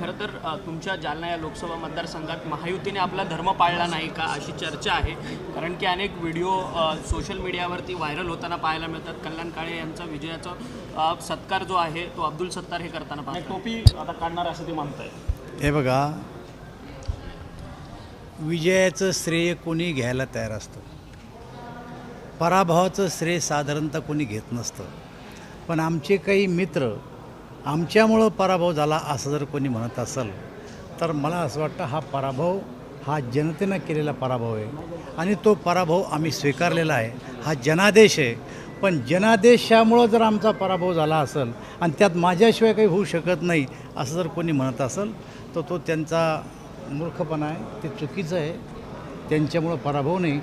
खरं तर तुमच्या जालना या लोकसभा मतदारसंघात महायुतीने आपला धर्म पाळला नाही का अशी चर्चा आहे. कारण की अनेक व्हिडिओ सोशल मीडियावरती व्हायरल होताना पाहायला मिळतात. कल्याण काळे यांचा विजयाचा सत्कार जो आहे तो अब्दुल सत्तार हे करताना पाहतो टोपी आता काढणार असं ते म्हणताय हे बघा विजयाचं श्रेय कोणी घ्यायला तयार असतं? पराभवाचं श्रेय साधारणतः कोणी घेत नसतं. पण आमचे काही मित्र आमच्यामुळं पराभव झाला असं जर कोणी म्हणत असेल तर मला असं वाटतं हा पराभव हा जनतेनं केलेला पराभव आहे. आणि तो पराभव आम्ही स्वीकारलेला आहे. हा जनादेश आहे. पण जनादेशामुळं जर आमचा पराभव झाला असेल आणि त्यात माझ्याशिवाय काही होऊ शकत नाही असं जर कोणी म्हणत असेल तर तो त्यांचा मूर्खपणा आहे ते चुकीचं आहे. त्यांच्यामुळं पराभव नाही.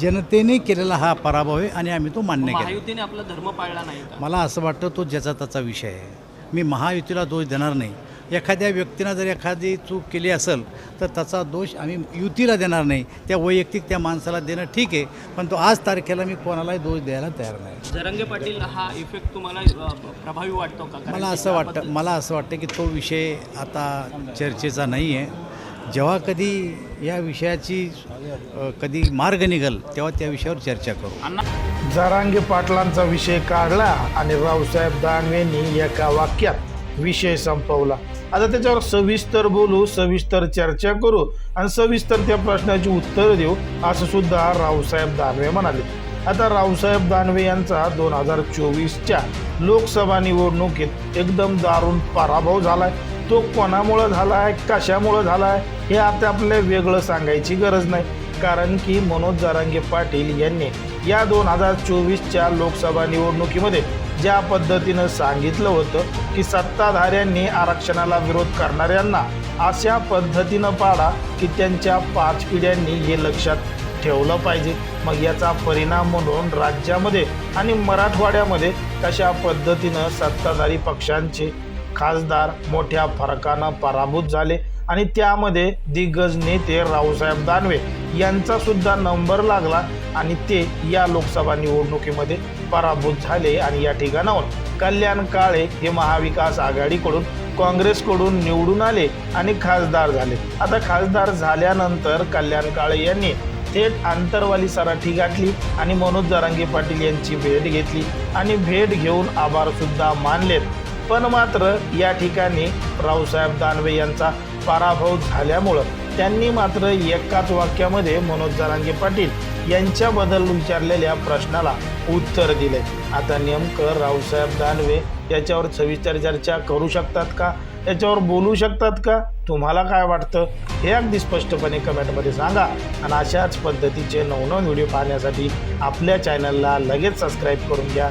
जनतेने केलेला हा पराभव आहे आणि आम्ही तो मान्य केला. आपला धर्म पाळला नाही मला असं वाटतं तो ज्याचा त्याचा विषय आहे. मी महायुतीला दोष देणार नाही. एखाद्या व्यक्तीनं जर एखादी चूक केली असेल तर त्याचा दोष आम्ही युतीला देणार नाही. त्या वैयक्तिक त्या माणसाला देणं ठीक आहे पण तो आज तारखेला मी कोणालाही दोष द्यायला तयार नाही. जरंगे पाटील हा इफेक्ट तुम्हाला प्रभावी वाटतो का? मला असं वाटतं मला असं वाटतं की तो विषय आता चर्चेचा नाही आहे जेव्हा कधी या विषयाची कधी मार्ग निघल तेव्हा त्या विषयावर चर्चा करू. जरांगे पाटलांचा विषय काढला आणि रावसाहेब दानवेंनी एका वाक्यात विषय संपवला. आता त्याच्यावर सविस्तर बोलू सविस्तर चर्चा करू आणि सविस्तर त्या प्रश्नाची उत्तर देऊ असं सुद्धा रावसाहेब दानवे म्हणाले. आता रावसाहेब दानवे यांचा दोन हजार चोवीसच्या लोकसभा निवडणुकीत एकदम दारुण पराभव झालाय. तो कोणामुळं झाला आहे कशामुळं झाला आहे हे आता आपल्याला वेगळं सांगायची गरज नाही. कारण की मनोज जारांगे पाटील यांनी या दोन हजार चोवीसच्या लोकसभा निवडणुकीमध्ये ज्या पद्धतीनं सांगितलं होतं की सत्ताधाऱ्यांनी आरक्षणाला विरोध करणाऱ्यांना अशा पद्धतीनं पाडा की त्यांच्या पाच पिढ्यांनी हे लक्षात ठेवलं पाहिजे. मग याचा परिणाम म्हणून राज्यामध्ये आणि मराठवाड्यामध्ये कशा पद्धतीनं सत्ताधारी पक्षांचे खासदार मोठ्या फरकानं पराभूत झाले आणि त्यामध्ये दिग्गज नेते रावसाहेब दानवे यांचा सुद्धा नंबर लागला आणि ते या लोकसभा निवडणुकीमध्ये पराभूत झाले आणि या ठिकाणाहून कल्याण काळे हे महाविकास आघाडीकडून काँग्रेसकडून निवडून आले आणि खासदार झाले. आता खासदार झाल्यानंतर कल्याण काळे यांनी थेट आंतरवाली सराठी गाठली आणि मनोज जरांगे पाटील यांची भेट घेतली आणि भेट घेऊन आभारसुद्धा मानलेत. पण मात्र या ठिकाणी रावसाहेब दानवे यांचा पराभव झाल्यामुळं त्यांनी मात्र एकाच वाक्यामध्ये मनोज जरांगे पाटील यांच्याबद्दल विचारलेल्या प्रश्नाला उत्तर दिले. आता नेमकं रावसाहेब दानवे याच्यावर सविस्तर चर्चा करू शकतात का? याच्यावर बोलू शकतात का? तुम्हाला काय वाटतं? हे अगदी स्पष्टपणे कमेंटमध्ये सांगा. आणि अशाच पद्धतीचे नवनवीन व्हिडिओ पाहण्यासाठी आपल्या चॅनलला लगेच सबस्क्राईब करून घ्या.